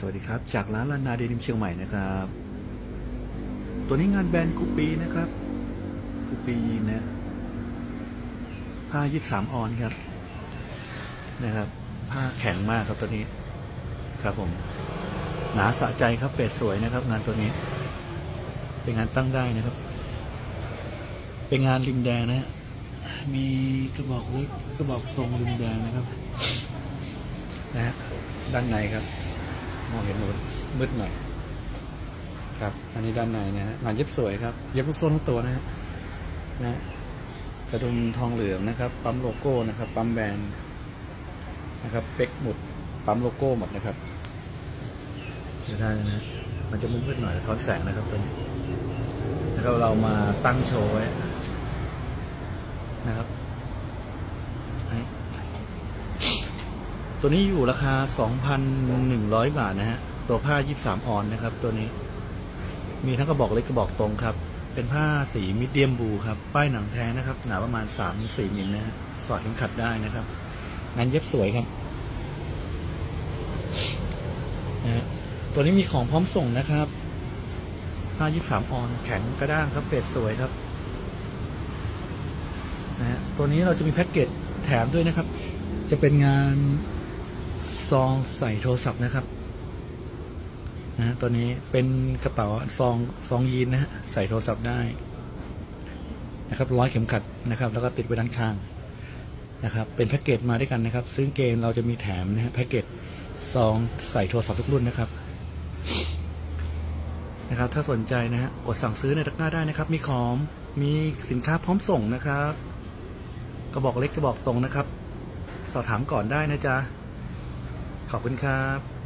สวัสดีครับ จากร้านลานาเดนิมเชียงใหม่นะครับ ตัวนี้งานแบรนด์คูปีนะครับคูปียีนนะผ้ายี่สามออนครับ นะครับ ผ้าแข็งมากครับตัวนี้ ครับผม หนาสะใจครับเฟสสวยนะครับ งานตัวนี้ เป็นงานตั้งได้นะครับ เป็นงานริมแดงนะฮะมีกระบอกเล็กกระบอกตรงริมแดงนะครับ นะฮะด้านในครับ มองเห็นหนูมืดหน่อย ครับ อันนี้ด้านในนะฮะงานเย็บสวยครับ เย็บลูกโซ่ทั้งตัวนะฮะนะกระดุมทองเหลืองนะครับ ปั๊มโลโก้นะครับ ปั๊มแบรนด์นะครับ เป็กหมุด ปั๊มโลโก้หมดนะครับจะได้นะฮะมันจะมืดๆหน่อยสะท้อนแสงนะครับตัวนี้นะครับ เรามาตั้งโชว์ไว้นะครับให้ ตัวนี้อยู่ราคา 2,100 บาทนะฮะ ตัวผ้า 23 ออนนะครับ ตัวนี้ มีทั้งกระบอกเล็กกระบอกตรงครับ เป็นผ้าสีมิดเดียมบูครับ ป้ายหนังแท้นะครับ หนาประมาณ 3-4มิลนะฮะ สอดเข็มขัดได้นะครับ งานเย็บสวยครับนะฮะตัวนี้มีของพร้อมส่งนะครับ ผ้า 23 ออน แข็งกระด้างครับ เฟดสวยครับ นะฮะ ตัวนี้เราจะมีแพ็กเกจแถมด้วยนะครับจะเป็นงาน ซองใส่โทรศัพท์นะครับนะตัวนี้เป็นกระเป๋าซองซองยีนนะฮะใส่โทรศัพท์ได้นะครับร้อยเข็มขัดนะครับ แล้วก็ติดไว้ด้านข้างนะครับ เป็นแพ็กเกจมาด้วยกันนะครับ ซึ่งเกมเราจะมีแถมนะฮะแพ็กเกจซองใส่โทรศัพท์ทุกรุ่นนะครับนะครับ ถ้าสนใจนะฮะกดสั่งซื้อในตะกร้าได้นะครับ มีของมีสินค้าพร้อมส่งนะครับกระบอกเล็กกระบอกตรงนะครับ สอบถามก่อนได้นะจ๊ะ ขอบคุณครับ